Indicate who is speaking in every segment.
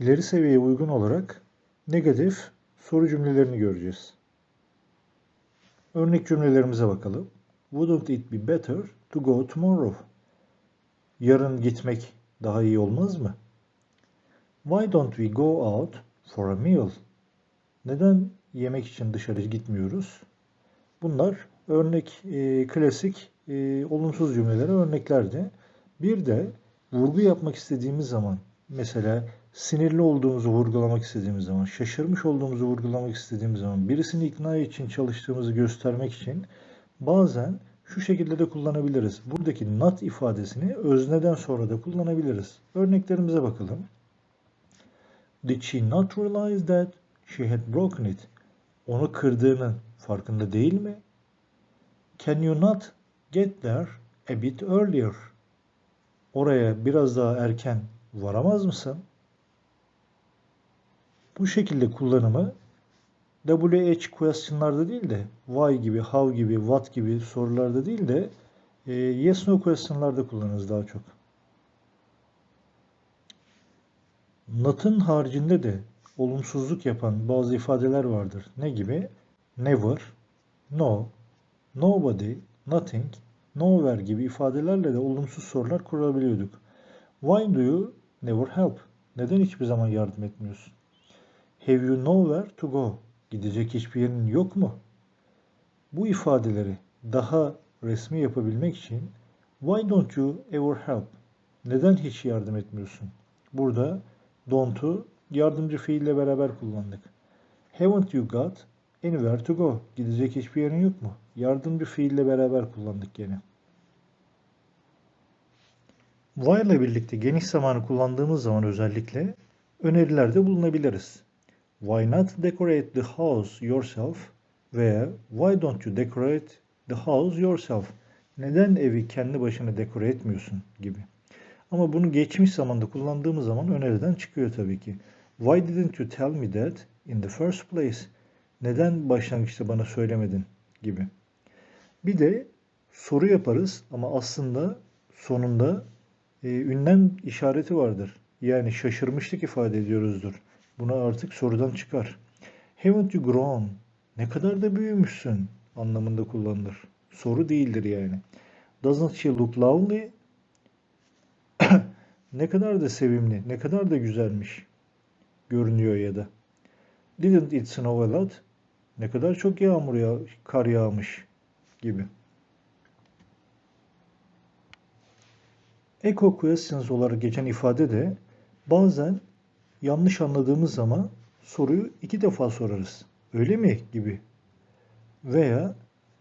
Speaker 1: İleri seviyeye uygun olarak negatif soru cümlelerini göreceğiz. Örnek cümlelerimize bakalım. Wouldn't it be better to go tomorrow? Yarın gitmek daha iyi olmaz mı? Why don't we go out for a meal? Neden yemek için dışarı gitmiyoruz? Bunlar örnek, e, klasik e, olumsuz cümlelere örneklerdi. Bir de vurgu yapmak istediğimiz zaman, mesela sinirli olduğumuzu vurgulamak istediğimiz zaman, şaşırmış olduğumuzu vurgulamak istediğimiz zaman, birisini ikna için çalıştığımızı göstermek için bazen şu şekilde de kullanabiliriz. Buradaki not ifadesini özneden sonra da kullanabiliriz. Örneklerimize bakalım. Did she not realize that she had broken it? Onu kırdığının farkında değil mi? Can you not get there a bit earlier? Oraya biraz daha erken varamaz mısın? Bu şekilde kullanımı WH question'larda değil de why gibi, how gibi, what gibi sorularda değil de e, yes no question'larda kullanırız daha çok. Not'ın haricinde de olumsuzluk yapan bazı ifadeler vardır. Ne gibi? Never, no, nobody, nothing, nowhere gibi ifadelerle de olumsuz sorular kurabiliyorduk. Why do you never help? Neden hiçbir zaman yardım etmiyorsun? Have you nowhere to go? Gidecek hiçbir yerin yok mu? Bu ifadeleri daha resmi yapabilmek için why don't you ever help? Neden hiç yardım etmiyorsun? Burada don't'u yardımcı fiille beraber kullandık. Haven't you got anywhere to go? Gidecek hiçbir yerin yok mu? Yardımcı fiille beraber kullandık gene. Why ile birlikte geniş zamanı kullandığımız zaman özellikle önerilerde bulunabiliriz. Why not decorate the house yourself? Veya why don't you decorate the house yourself? Neden evi kendi başına dekore etmiyorsun gibi. Ama bunu geçmiş zamanda kullandığımız zaman öneriden çıkıyor tabii ki. Why didn't you tell me that in the first place? Neden başlangıçta bana söylemedin gibi. Bir de soru yaparız ama aslında sonunda e, ünlem işareti vardır. Yani şaşırmışlık ifade ediyoruzdur. Buna artık sorudan çıkar. Haven't you grown? Ne kadar da büyümüşsün anlamında kullanılır. Soru değildir yani. Doesn't she look lovely? ne kadar da sevimli, ne kadar da güzelmiş görünüyor ya da. Didn't it snow a lot? Ne kadar çok yağmur ya, kar yağmış gibi. Echo questions olarak geçen ifade de bazen yanlış anladığımız zaman soruyu iki defa sorarız. Öyle mi gibi. Veya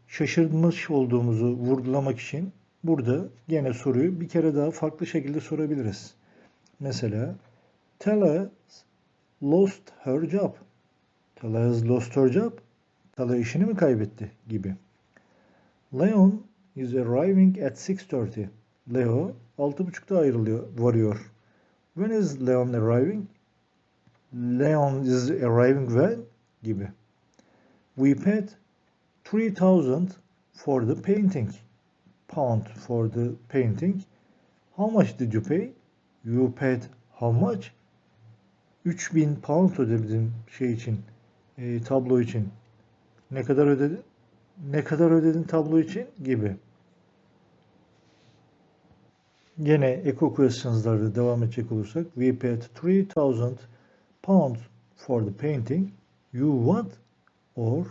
Speaker 1: şaşırmış olduğumuzu vurgulamak için burada yine soruyu bir kere daha farklı şekilde sorabiliriz. Mesela Tella lost her job. Tella has lost her job. Tella işini mi kaybetti gibi. Leon is arriving at 6.30. Leo 6.30'da ayrılıyor, varıyor. When is Leon arriving? Leon is arriving when? gibi. We paid 3000 for the painting. Pound for the painting. How much did you pay? You paid how much? 3000 pound ödedim şey için, e, tablo için. Ne kadar ödedin? Ne kadar ödedin tablo için? Gibi. Gene echo questions'larda devam edecek olursak we paid 3000 pounds for the painting. You what? Or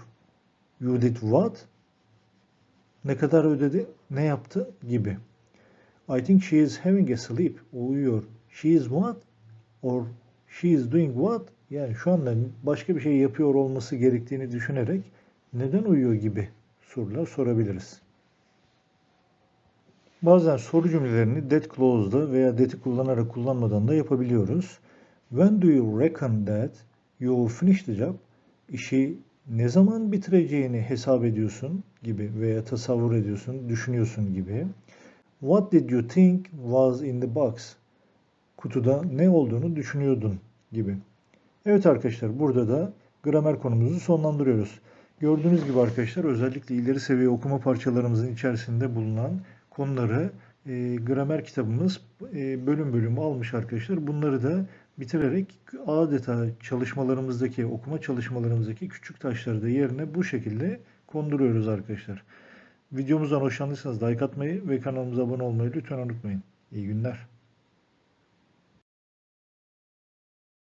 Speaker 1: you did what? Ne kadar ödedi? Ne yaptı? Gibi. I think she is having a sleep. Uyuyor. She is what? Or she is doing what? Yani şu anda başka bir şey yapıyor olması gerektiğini düşünerek neden uyuyor gibi sorular sorabiliriz. Bazen soru cümlelerini that clause'da veya that'i kullanarak kullanmadan da yapabiliyoruz. When do you reckon that you finish the job? İşi ne zaman bitireceğini hesap ediyorsun gibi veya tasavvur ediyorsun, düşünüyorsun gibi. What did you think was in the box? Kutuda ne olduğunu düşünüyordun gibi. Evet arkadaşlar burada da gramer konumuzu sonlandırıyoruz. Gördüğünüz gibi arkadaşlar özellikle ileri seviye okuma parçalarımızın içerisinde bulunan konuları e, gramer kitabımız e, bölüm bölüm almış arkadaşlar. Bunları da bitirerek adeta çalışmalarımızdaki, okuma çalışmalarımızdaki küçük taşları da yerine bu şekilde konduruyoruz arkadaşlar. Videomuzdan hoşlandıysanız like atmayı ve kanalımıza abone olmayı lütfen unutmayın. İyi günler.